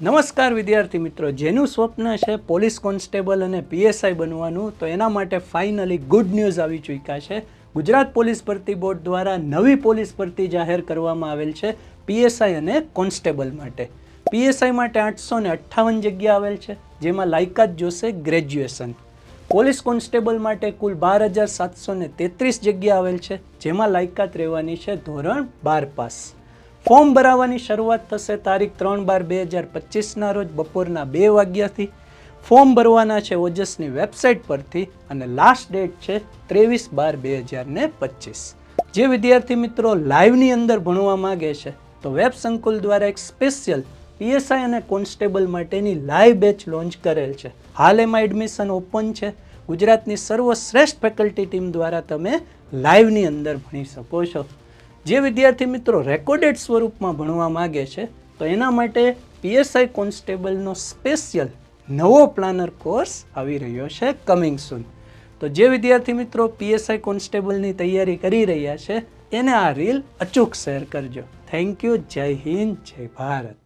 નમસ્કાર વિદ્યાર્થી મિત્રો. જેનું સ્વપ્ન છે પોલીસ કોન્સ્ટેબલ અને પીએસઆઈ બનવાનું, તો એના માટે ફાઇનલી ગુડ ન્યૂઝ આવી ચૂક્યા છે. ગુજરાત પોલીસ ભરતી બોર્ડ દ્વારા નવી પોલીસ ભરતી જાહેર કરવામાં આવેલ છે પીએસઆઈ અને કોન્સ્ટેબલ માટે. પીએસઆઈ માટે આઠસો ને અઠ્ઠાવન જગ્યા આવેલ છે, જેમાં લાયકાત જોશે ગ્રેજ્યુએશન. પોલીસ કોન્સ્ટેબલ માટે કુલ બાર હજાર સાતસો ને તેત્રીસ જગ્યા આવેલ છે, જેમાં લાયકાત રહેવાની છે ધોરણ બાર પાસ. ફોર્મ ભરાવાની શરૂઆત થશે તારીખ ત્રણ બાર બે હજાર પચીસના રોજ બપોરના બે વાગ્યાથી. ફોર્મ ભરવાના છે ઓજસની વેબસાઇટ પરથી અને લાસ્ટ ડેટ છે ત્રેવીસ બાર બે હજાર ને પચીસ. જે વિદ્યાર્થી મિત્રો લાઈવની અંદર ભણવા માગે છે, તો વેબ સંકુલ દ્વારા એક સ્પેશિયલ પીએસઆઈ અને કોન્સ્ટેબલ માટેની લાઈવ બેચ લોન્ચ કરેલ છે. હાલ એમાં એડમિશન ઓપન છે. ગુજરાતની સર્વશ્રેષ્ઠ ફેકલ્ટી ટીમ દ્વારા તમે લાઈવની અંદર ભણી શકો છો. જે વિદ્યાર્થી મિત્રો રેકોર્ડેડ સ્વરૂપમાં ભણવા માગે છે, તો એના માટે પીએસઆઈ કોન્સ્ટેબલનો સ્પેશિયલ નવો પ્લાનર કોર્સ આવી રહ્યો છે કમિંગ સૂન. તો જે વિદ્યાર્થી મિત્રો પીએસઆઈ કોન્સ્ટેબલની તૈયારી કરી રહ્યા છે, એને આ રીલ અચૂક શેર કરજો. થેન્ક યુ, જય હિન્દ, જય ભારત.